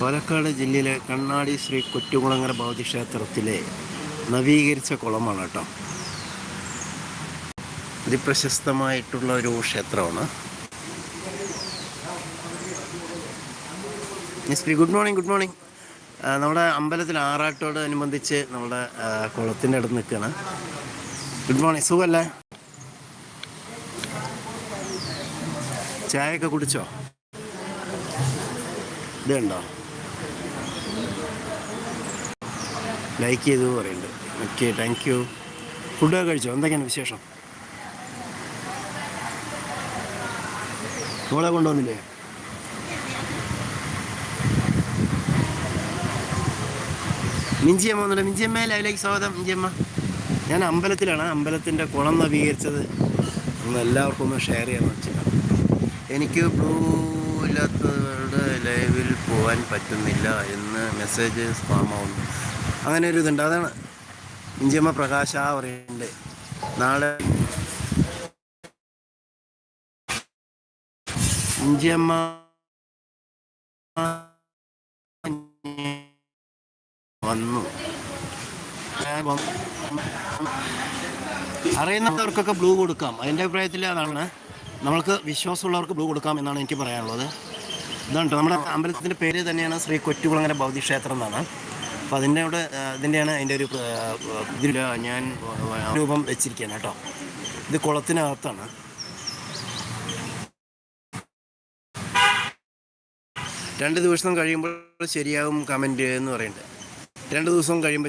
പാലക്കാട് ജില്ലയിലെ കണ്ണാടി ശ്രീ കൊറ്റുകുളങ്ങര ഭൗതി ക്ഷേത്രത്തിലെ നവീകരിച്ച കുളമാണ് കേട്ടോ. അതിപ്രശസ്തമായിട്ടുള്ള ഒരു ക്ഷേത്രമാണ്. Shri good morning good morning നമ്മുടെ അമ്പലത്തിൽ ആറാട്ടോട് അനുബന്ധിച്ച് നമ്മുടെ കുളത്തിന്റെ അടുത്ത് നിൽക്കുകയാണ്. ഗുഡ് മോർണിംഗ് സുഖമല്ലേ ചായയൊക്കെ കുടിച്ചോ? ഇതുണ്ടോ? ലൈക്ക് ചെയ്തു പറയുന്നുണ്ട്. ഓക്കെ താങ്ക് യു ഫുഡൊക്കെ കഴിച്ചോ? എന്തൊക്കെയാണ് വിശേഷം? മോളെ കൊണ്ടുവന്നില്ലേ? മിഞ്ചിയമ്മ ഒന്നുമില്ല മിഞ്ചിയമ്മ ലൈവിലേക്ക് സ്വാഗതം മിഞ്ചിയമ്മ ഞാൻ അമ്പലത്തിലാണ്. അമ്പലത്തിന്റെ കുളം നവീകരിച്ചത് ഒന്ന് എല്ലാവർക്കും ഒന്ന് ഷെയർ ചെയ്യാൻ വെച്ചിട്ടാണ്. എനിക്ക് ബ്ലൂ ഇല്ലാത്തവരുടെ ലൈവിൽ പോകാൻ പറ്റുന്നില്ല എന്ന് മെസ്സേജ് സ്പാം അങ്ങനെ ഒരു ഇതുണ്ട്. അതാണ് ഇഞ്ചിയമ്മ പ്രകാശ പറയുന്നുണ്ട് നാളെ ഇഞ്ചിയമ്മ വന്നു. അറിയുന്നവർക്കൊക്കെ ബ്ലൂ കൊടുക്കാം. അതിന്റെ അഭിപ്രായത്തിൽ അതാണ്. നമ്മൾക്ക് വിശ്വാസമുള്ളവർക്ക് ബ്ലൂ കൊടുക്കാം എന്നാണ് എനിക്ക് പറയാനുള്ളത്. ഇതാണ് നമ്മുടെ അമ്പലത്തിന്റെ പേര് തന്നെയാണ് ശ്രീ കൊറ്റുകുളങ്ങര ഭൗതി ക്ഷേത്രം എന്നാണ്. അപ്പോൾ അതിന്റെ അവിടെ ഇതിന്റെയാണ് അതിന്റെ ഒരു ഇതില്ല ഇതിൽ ഞാൻ രൂപം വെച്ചിരിക്കുകയാണ് കേട്ടോ. ഇത് കുളത്തിനകത്താണ്. രണ്ട് ദിവസം കഴിയുമ്പോൾ ശരിയാവും കമന്റ് എന്ന് പറയുന്നുണ്ട്. രണ്ട് ദിവസം കഴിയുമ്പോൾ